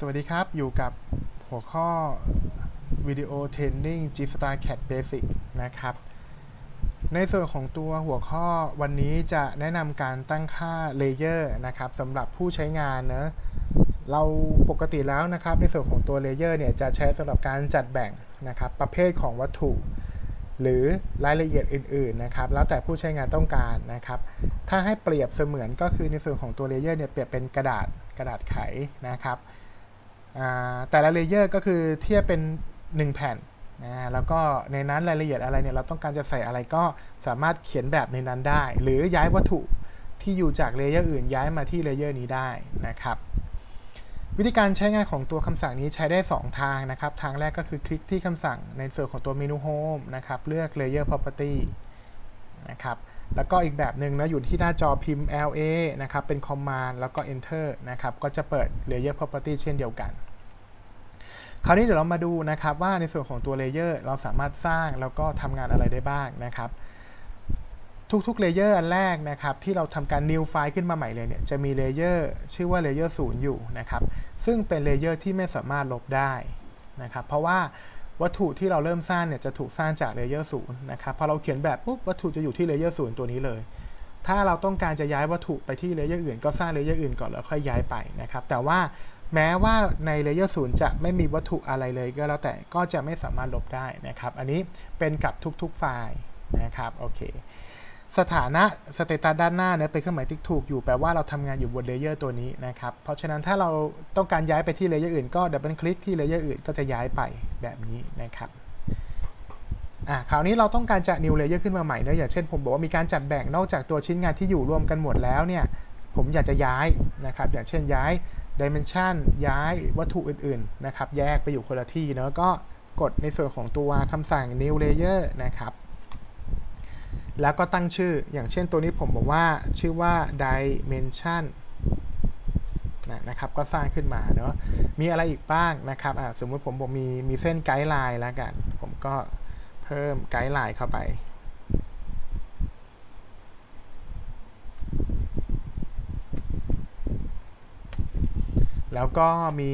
สวัสดีครับ อยู่กับหัวข้อวิดีโอเทรนนิ่ง G Star Cat Basic นะครับ ในส่วนของตัวหัวข้อวันนี้จะแนะนำการตั้งค่าเลเยอร์นะครับสำหรับผู้ใช้งานเนะเราปกติแล้วนะครับ ในส่วนของตัวเลเยอร์เนี่ยจะใช้สำหรับการจัดแบ่งนะครับประเภทของวัตถุ หรือรายละเอียดอื่นๆนะครับ แล้วแต่ผู้ใช้งานต้องการนะครับ ถ้าให้เปรียบเสมือนก็คือในส่วนของตัวเลเยอร์เนี่ยเปรียบเป็นกระดาษกระดาษไขนะครับ แต่ละเลเยอร์ก็คือเทียบเป็น 1 แผ่นนะแล้วก็ในนั้นรายละเอียดอะไรเนี่ยเราต้องการจะใส่อะไรก็สามารถเขียนแบบในนั้นได้ หรือย้ายวัตถุที่อยู่จากเลเยอร์อื่นย้ายมาที่เลเยอร์นี้ได้นะครับ วิธีการใช้งานของตัวคำสั่งนี้ใช้ได้ 2 ทางนะครับ ทางแรกก็คือคลิกที่คำสั่งในส่วนของตัวเมนูโฮมนะครับเลือก Layer Property นะครับแล้วก็อีกแบบหนึ่งนะอยู่ที่หน้าจอพิมพ์ LA นะครับเป็น Command แล้วก็ Enter นะครับก็จะเปิด Layer Property เช่นเดียวกัน คราวนี้เดี๋ยวเรามาดูนะครับว่าในส่วนของตัว Layer เราสามารถสร้างแล้วก็ทำงานอะไรได้บ้างนะครับทุกๆเลเยอร์อันแรกนะครับที่เราทำการ new file ขึ้นมาใหม่เลยเนี่ยจะมีเลเยอร์ชื่อว่าเลเยอร์0อยู่นะครับซึ่งเป็นเลเยอร์ที่ไม่สามารถลบได้นะครับเพราะว่าวัตถุที่เราเริ่มสร้างเนี่ยจะถูกสร้างจากเลเยอร์0นย์นะครับพอเราเขียนแบบปุ๊บวัตถุจะอยู่ที่เลเยอร์0ตัวนี้เลย ถ้าเราต้องการจะย้ายวัตถุไปที่เลเยอร์อื่นก็สร้างเลเยอร์อื่นก่อนแล้วค่อยย้ายไปนะครับแต่ว่า แม้ว่าในเลเยอร์0จะไม่มีวัตถุอะไรเลยก็แล้วแต่ก็จะไม่สามารถลบได้นะครับ อันนี้เป็นกับทุกๆไฟล์นะครับโอเคสถานะสเตตัสด้านหน้าเนี่ยเป็นเครื่องหมายติ๊กถูกอยู่แปลว่าเราทำงานอยู่บนเลเยอร์ตัวนี้นะครับ เพราะฉะนั้นถ้าเราต้องการย้ายไปที่เลเยอร์อื่นก็ดับเบิลคลิกที่เลเยอร์อื่นก็จะย้ายไปแบบนี้นะครับอะคราวนี้เราต้องการจะ new layer ขึ้นมาใหม่เนะอย่างเช่นผมบอกว่ามีการจัดแบ่งนอกจากตัวชิ้นงานที่อยู่รวมกันหมดแล้วเนี่ยผมอยากจะย้ายนะครับ อย่างเช่นย้าย dimension ย้ายวัตถุอื่นๆนะครับแยกไปอยู่คนละที่เนาะก็กดในส่วนของตัวคำสั่ง new layer นะครับ แล้วก็ตั้งชื่ออย่างเช่นตัวนี้ผมบอกว่าชื่อว่า dimension นะนะครับก็สร้างขึ้นมาเนาะมีอะไรอีกบ้างนะครับอ่าสมมติผมบอกมีมีเส้นไกด์ไลน์แล้วกัน ผมก็เพิ่มไกด์ไลน์เข้าไป แล้วก็มี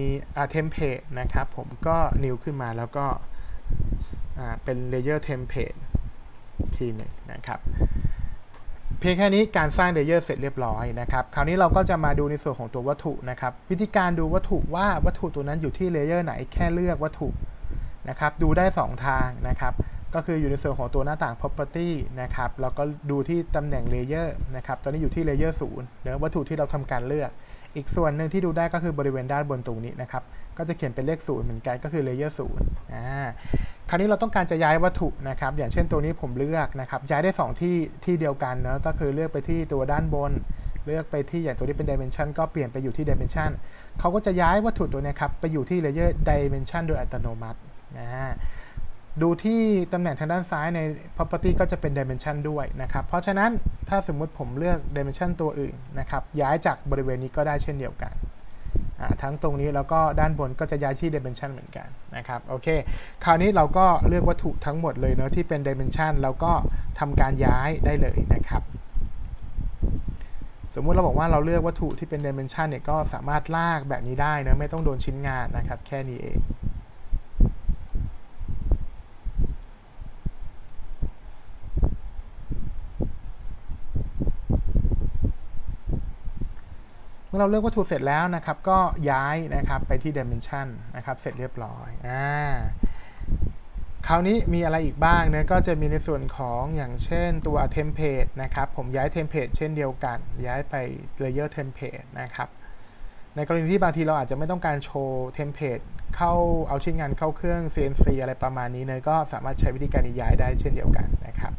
เทมเพลตนะครับผมก็ new ขึ้นมาแล้วก็เป็น layer template ทีหนึ่งนะครับเพียงแค่นี้การสร้างเลเยอร์เสร็จเรียบร้อยนะครับคราวนี้เราก็จะมาดูในส่วนของตัววัตถุนะครับ วิธีการดูวัตถุว่าวัตถุตัวนั้นอยู่ที่เลเยอร์ไหนแค่เลือกวัตถุนะครับ ดูได้ 2 ทางนะครับ ก็คืออยู่ในส่วนของตัวหน้าต่าง property นะครับแล้วก็ดูที่ตำแหน่งเลเยอร์นะครับตอนนี้อยู่ที่เลเยอร์ศูนย์เนื้อวัตถุที่เราทำการเลือก อีกส่วนหนึ่งที่ดูได้ก็คือบริเวณด้านบนตรงนี้นะครับ ก็จะเขียนเป็นเลขศูนย์เหมือนกันก็คือเลเยอร์ศูนย์อ่าคราวนี้เราต้องการจะย้ายวัตถุนะครับ อย่างเช่นตัวนี้ผมเลือกนะครับ ย้ายได้ 2 ที่ที่เดียวกันเนอะก็คือเลือกไปที่ตัวด้านบน เลือกไปที่อย่างตัวนี้เป็น dimension ก็เปลี่ยนไปอยู่ที่ dimension เขาก็จะย้ายวัตถุตัวนี้ครับไปอยู่ที่ layer dimension โดยอัตโนมัตินะ ดูที่ตำแหน่งทางด้านซ้ายใน property ก็จะเป็น dimension ด้วยนะครับ เพราะฉะนั้นถ้าสมมุติผมเลือก dimension ตัวอื่นนะครับ ย้ายจากบริเวณนี้ก็ได้เช่นเดียวกัน ทั้งตรงนี้แล้วก็ด้านบนก็จะย้ายที่ dimension เหมือนกันนะครับ โอเค คราวนี้เราก็เลือกวัตถุทั้งหมดเลยเนาะที่เป็น dimension แล้วก็ทำการย้ายได้เลยนะครับ สมมุติเราบอกว่าเราเลือกวัตถุที่เป็น dimension เนี่ยก็สามารถลากแบบนี้ได้นะไม่ต้องโดนชิ้นงานนะครับ แค่นี้เอง มื่อเราเลือกวัตถุเสร็จแล้วนะครับ ก็ย้ายนะครับไปที่ dimension นะครับเสร็จเรียบร้อยอ่าคราวนี้มีอะไรอีกบ้างนะก็จะมีในส่วนของอย่างเช่นตัว template นะครับ ผมย้าย template เช่นเดียวกัน ย้ายไป layer template นะครับ ในกรณีที่บางทีเราอาจจะไม่ต้องการโชว์ template เข้าเอาชิ้นงานเข้าเครื่อง CNC อะไรประมาณนี้เนยก็สามารถใช้วิธีการย้ายได้เช่นเดียวกันนะครับ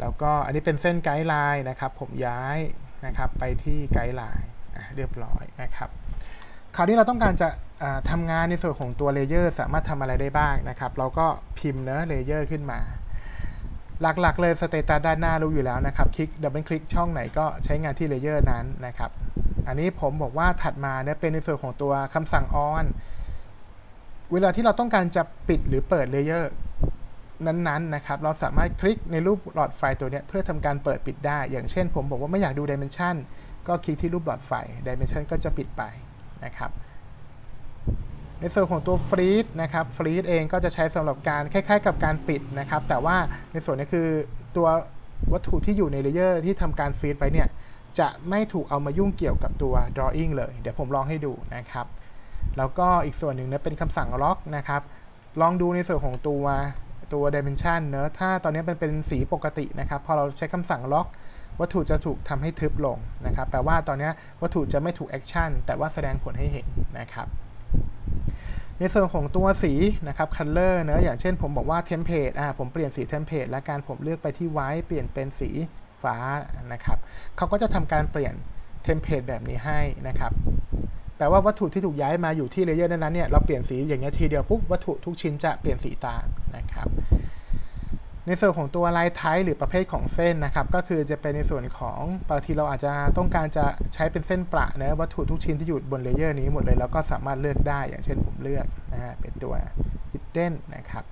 แล้วก็อันนี้เป็นเส้นไกด์ไลน์นะครับ ผมย้ายนะครับไปที่ไกด์ไลน์ เรียบร้อยนะครับคราวนี้เราต้องการจะทำงานในส่วนของตัวเลเยอร์สามารถทำอะไรได้บ้างนะครับ เราก็พิมพ์เนื้อเลเยอร์ขึ้นมา หลักๆเลยสเตตัสด้านหน้ารู้อยู่แล้วนะครับ คลิกดับเบิลคลิกช่องไหนก็ใช้งานที่เลเยอร์นั้นนะครับ อันนี้ผมบอกว่าถัดมาเนี่ยเป็นในส่วนของตัวคำสั่ง on เวลาที่เราต้องการจะปิดหรือเปิดเลเยอร์ นั้นๆนะครับ เราสามารถคลิกในรูปหลอดไฟตัวนี้เพื่อทำการเปิดปิดได้ อย่างเช่น ผมบอกว่าไม่อยากดู dimension ก็คลิกที่รูปหลอดไฟ dimension ก็จะปิดไปนะครับ ในส่วนของตัวฟรีดนะครับฟรีดเองก็จะใช้สำหรับการคล้าย ๆ กับการปิดนะครับ แต่ว่าในส่วนนี้คือตัววัตถุที่อยู่ในเลเยอร์ที่ทำการฟรีดไว้เนี่ยจะไม่ถูกเอามายุ่งเกี่ยวกับตัว drawing เลย เดี๋ยวผมลองให้ดูนะครับ แล้วก็อีกส่วนหนึ่งนะเป็นคำสั่ง lock นะครับ ลองดูในส่วนของตัว ตัว dimension เนอะถ้าตอนนี้เป็นเป็นสีปกตินะครับ พอเราใช้คำสั่ง lock วัตถุจะถูกทำให้ทึบลงนะครับ แปลว่าตอนนี้วัตถุจะไม่ถูก action แต่ว่าแสดงผลให้เห็นนะครับ ในส่วนของตัวสีนะครับ color เนอะอย่างเช่นผมบอกว่า template อ่าผมเปลี่ยนสี template และการผมเลือกไปที่ white เปลี่ยนเป็นสีฟ้านะครับเขาก็จะทำการเปลี่ยน template แบบนี้ให้นะครับ แปลว่าวัตถุที่ถูกย้ายมาอยู่ที่เลเยอร์นั้นๆเนี่ยเราเปลี่ยนสีอย่างเงี้ยทีเดียวปุ๊บวัตถุทุกชิ้นจะเปลี่ยนสีตามนะครับ ในส่วนของตัวลายไทป์หรือประเภทของเส้นนะครับ ก็คือจะเป็นในส่วนของบางทีเราอาจจะต้องการจะใช้เป็นเส้นประนะวัตถุทุกชิ้นที่อยู่บนเลเยอร์นี้หมดเลยแล้วก็สามารถเลือกได้อย่างเช่นผมเลือกนะฮะเป็นตัว hidden นะครับ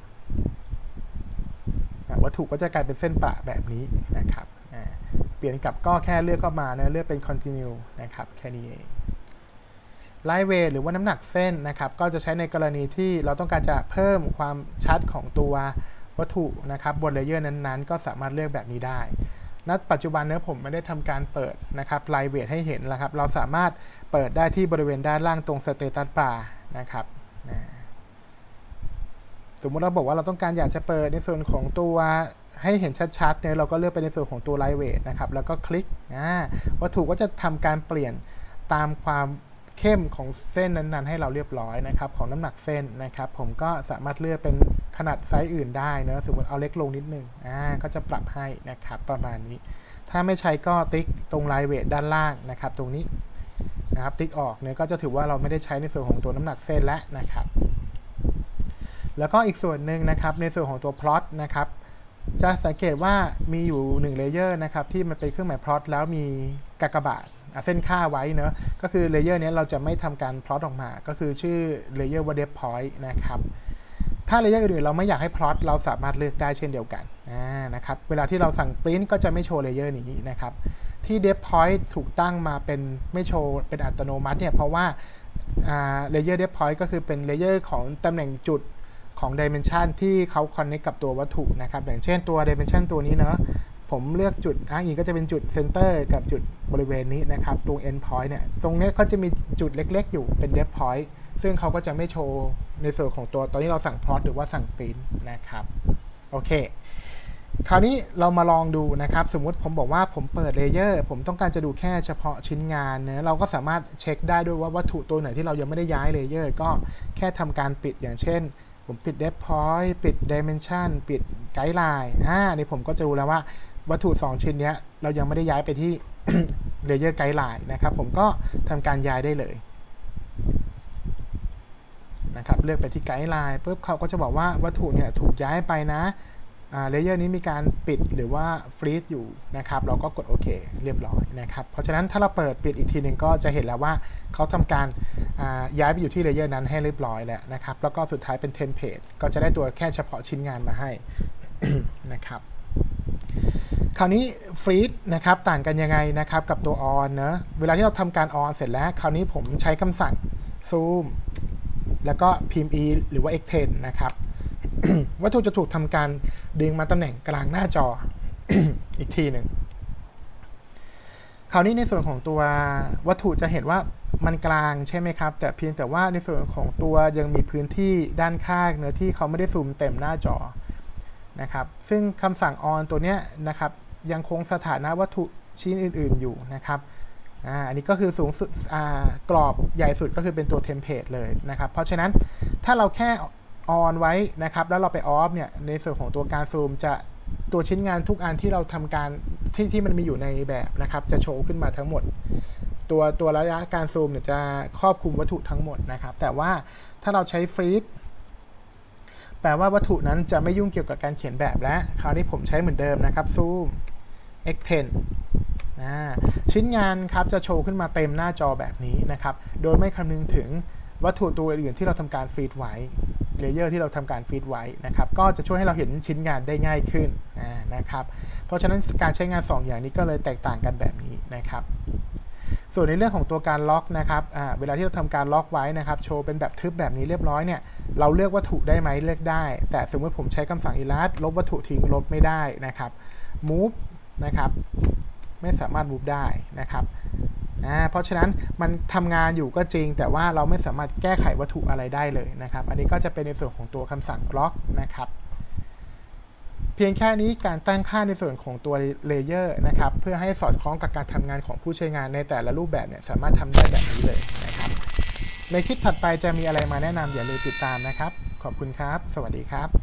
วัตถุก็จะกลายเป็นเส้นประแบบนี้นะครับ เปลี่ยนกลับก็แค่เลือกเข้ามานะเลือกเป็น continue นะครับ แค่นี้เอง ไลท์เวทหรือว่าน้ำหนักเส้นนะครับ ก็จะใช้ในกรณีที่เราต้องการจะเพิ่มความชัดของตัววัตถุนะครับบนเลเยอร์นั้นๆ ก็สามารถเลือกแบบนี้ได้ณปัจจุบันเนื้อผมไม่ได้ทำการเปิดนะครับไลท์เวทให้เห็นแล้วครับ เราสามารถเปิดได้ที่บริเวณด้านล่างตรงสเตตัสบาร์นะครับสมมติเราบอกว่าเราต้องการอยากจะเปิดในส่วนของตัวให้เห็นชัดๆเนี่ยเราก็เลือกไปในส่วนของตัวไลท์เวทนะครับ แล้วก็คลิกวัตถุก็จะทำการเปลี่ยนตามความ เข้มของเส้นนั้นๆ ให้เราเรียบร้อยนะครับ ของน้ำหนักเส้นนะครับ ผมก็สามารถเลือกเป็นขนาดไซส์อื่นได้เนอะสมมติเอาเล็กลงนิดนึงอ่าก็จะปรับให้นะครับประมาณนี้ ถ้าไม่ใช้ก็ติ๊กตรงไลน์เวทด้านล่างนะครับ ตรงนี้นะครับติ๊กออกเนี่ยก็จะถือว่าเราไม่ได้ใช้ในส่วนของตัวน้ำหนักเส้นแล้วนะครับ แล้วก็อีกส่วนหนึ่งนะครับในส่วนของตัวพลอตนะครับจะสังเกตว่ามีอยู่1เลเยอร์นะครับที่มันเป็นเครื่องหมายพลอตแล้วมีกากบาท เส้นค่าไว้เนอะก็คือเลเยอร์นี้เราจะไม่ทำการพลอตออกมา ก็คือชื่อเลเยอร์ว่า depth point นะครับถ้าเลเยอร์อื่นๆเราไม่อยากให้พลอตเราสามารถเลือกได้เช่นเดียวกันนะครับเวลาที่เราสั่งปริ้นก็จะไม่โชว์เลเยอร์นี้นะครับที่ depth point ถูกตั้งมาเป็นไม่โชว์เป็นอัตโนมัติเนี่ยเพราะว่าเลเยอร์ depth point ก็คือเป็นเลเยอร์ของตำแหน่งจุดของ dimension ที่เขา connect กับตัววัตถุนะครับ อย่างเช่นตัว dimension ตัวนี้เนาะ ผมเลือกจุดอ้างอิงก็จะเป็นจุด center กับจุดบริเวณนี้นะครับ ตรง end point เนี่ย ตรงนี้เขาจะมีจุดเล็กๆ อยู่เป็น depth point ซึ่งเขาก็จะไม่โชว์ในส่วนของตัว ตอนนี้เราสั่ง plot หรือว่าสั่ง print นะครับ โอเค คราวนี้เรามาลองดูนะครับ สมมุติผมบอกว่าผมเปิดเลเยอร์ ผมต้องการจะดูแค่เฉพาะชิ้นงานเนะเราก็สามารถเช็คได้ด้วยว่าวัตถุตัวไหนที่เรายังไม่ได้ย้ายเลเยอร์ ก็แค่ทำการปิดอย่างเช่นผมปิด depth point ปิด dimension ปิด guideline อ่านี่ผมก็จะรู้แล้วว่า วัตถุ 2 ชิ้นนี้เรายังไม่ได้ย้ายไปที่ layer guideline นะครับ ผมก็ทำการย้ายได้เลยนะครับเลือกไปที่ guideline ปุ๊บเขาก็จะบอกว่าวัตถุเนี่ยถูกย้ายไปนะเลเยอร์นี้มีการปิดหรือว่าฟรีซอยู่นะครับ เราก็กดโอเคเรียบร้อยนะครับ เพราะฉะนั้นถ้าเราเปิดปิดอีกทีหนึ่งก็จะเห็นแล้วว่าเขาทำการย้ายไปอยู่ที่เลเยอร์นั้นให้เรียบร้อยแล้วนะครับ แล้วก็สุดท้ายเป็นเทมเพลตก็จะได้ตัวแค่เฉพาะชิ้นงานมาให้นะครับ คราวนี้ฟรีซนะครับต่างกันยังไงนะครับกับตัว on เนะเวลาที่เราทำการ on เสร็จแล้ว คราวนี้ผมใช้คำสั่ง zoom แล้วก็พิมพ์ e หรือว่า extend นะครับวัตถุจะถูกทำการดึงมาตำแหน่งกลางหน้าจออีกทีหนึ่งคราวนี้ในส่วนของตัววัตถุจะเห็นว่ามันกลางใช่ไหมครับ แต่เพียงแต่ว่าในส่วนของตัวยังมีพื้นที่ด้านข้างเนื้อที่เขาไม่ได้ซูมเต็มหน้าจอ นะครับ ซึ่งคำสั่ง on ตัวเนี้ยนะครับยังคงสถานะวัตถุชิ้นอื่น ๆ อยู่นะครับอันนี้ก็คือสูงสุดกรอบใหญ่สุดก็คือเป็นตัวเทมเพลตเลยนะครับ เพราะฉะนั้นถ้าเราแค่ on ไว้นะครับ แล้วเราไป off เนี่ย ในส่วนของตัวการซูมจะตัวชิ้นงานทุกอันที่เราทำการที่ที่มันมีอยู่ในแบบนะครับ จะโชว์ขึ้นมาทั้งหมด ตัวตัวระยะการซูมเนี่ยจะครอบคลุมวัตถุทั้งหมดนะครับ แต่ว่าถ้าเราใช้ฟรีซ แปลว่าวัตถุนั้นจะไม่ยุ่งเกี่ยวกับการเขียนแบบและคราวนี้ผมใช้เหมือนเดิมนะครับซูม x10 ชิ้นงานครับจะโชว์ขึ้นมาเต็มหน้าจอแบบนี้นะครับ โดยไม่คำนึงถึงวัตถุตัวอื่นที่เราทำการฟีดไว้เลเยอร์ที่เราทำการฟีดไว้นะครับ ก็จะช่วยให้เราเห็นชิ้นงานได้ง่ายขึ้นนะครับ เพราะฉะนั้นการใช้งาน 2 อย่างนี้ก็เลยแตกต่างกันแบบนี้นะครับ ส่วนในเรื่องของตัวการล็อกนะครับเวลาที่เราทำการล็อกไว้นะครับ โชว์เป็นแบบทึบแบบนี้เรียบร้อยเนี่ย เราเลือกวัตถุได้ไหมเลือกได้ แต่สมมติผมใช้คำสั่ง erase ลบวัตถุทิ้งลบไม่ได้นะครับ move นะครับไม่สามารถ move ได้นะครับอ่าเพราะฉะนั้นมันทำงานอยู่ก็จริง แต่ว่าเราไม่สามารถแก้ไขวัตถุอะไรได้เลยนะครับ อันนี้ก็จะเป็นในส่วนของตัวคำสั่งล็อกนะครับ เพียงแค่นี้การตั้งค่าในส่วนของตัวเลเยอร์นะครับ เพื่อให้สอดคล้องกับการทำงานของผู้ใช้งานในแต่ละรูปแบบเนี่ยสามารถทำได้แบบนี้เลยนะ ในคลิปถัดไปจะมีอะไรมาแนะนำอย่าลืมติดตามนะครับ ขอบคุณครับ สวัสดีครับ